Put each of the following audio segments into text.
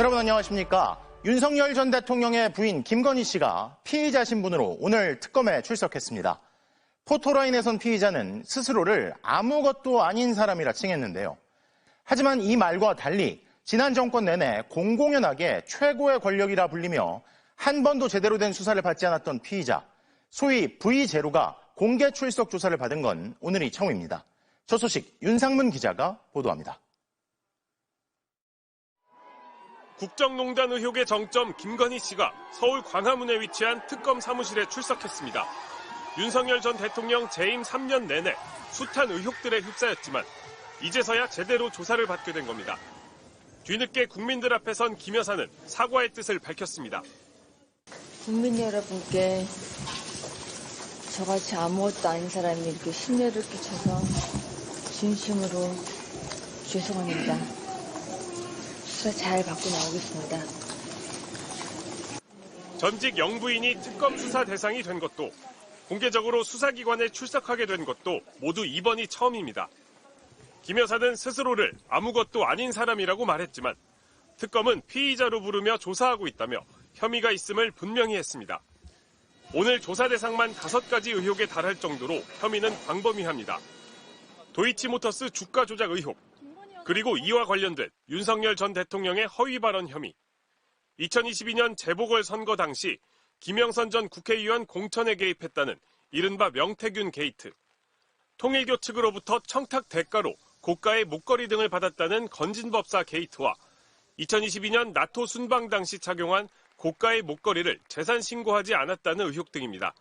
여러분 안녕하십니까? 윤석열 전 대통령의 부인 김건희 씨가 피의자 신분으로 오늘 특검에 출석했습니다. 포토라인에선 피의자는 스스로를 아무것도 아닌 사람이라 칭했는데요. 하지만 이 말과 달리 지난 정권 내내 공공연하게 최고의 권력이라 불리며 한 번도 제대로 된 수사를 받지 않았던 피의자, 소위 V0가 공개 출석 조사를 받은 건 오늘이 처음입니다. 저 소식 윤상문 기자가 보도합니다. 국정농단 의혹의 정점 김건희 씨가 서울 광화문에 위치한 특검 사무실에 출석했습니다. 윤석열 전 대통령 재임 3년 내내 숱한 의혹들에 휩싸였지만 이제서야 제대로 조사를 받게 된 겁니다. 뒤늦게 국민들 앞에 선 김 여사는 사과의 뜻을 밝혔습니다. 국민 여러분께 저같이 아무것도 아닌 사람이 이렇게 심려를 끼쳐서 진심으로 죄송합니다. 수사 잘 받고 나오겠습니다. 전직 영부인이 특검 수사 대상이 된 것도 공개적으로 수사기관에 출석하게 된 것도 모두 이번이 처음입니다. 김 여사는 스스로를 아무것도 아닌 사람이라고 말했지만 특검은 피의자로 부르며 조사하고 있다며 혐의가 있음을 분명히 했습니다. 오늘 조사 대상만 다섯 가지 의혹에 달할 정도로 혐의는 광범위합니다. 도이치모터스 주가 조작 의혹, 그리고 이와 관련된 윤석열 전 대통령의 허위 발언 혐의, 2022년 재보궐 선거 당시 김영선 전 국회의원 공천에 개입했다는 이른바 명태균 게이트, 통일교 측으로부터 청탁 대가로 고가의 목걸이 등을 받았다는 건진법사 게이트와 2022년 나토 순방 당시 착용한 고가의 목걸이를 재산 신고하지 않았다는 의혹 등입니다.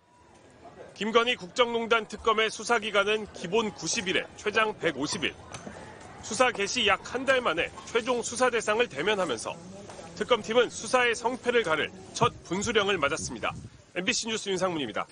김건희 국정농단 특검의 수사 기간은 기본 90일에 최장 150일. 수사 개시 약 한 달 만에 최종 수사 대상을 대면하면서 특검팀은 수사의 성패를 가를 첫 분수령을 맞았습니다. MBC 뉴스 윤상문입니다.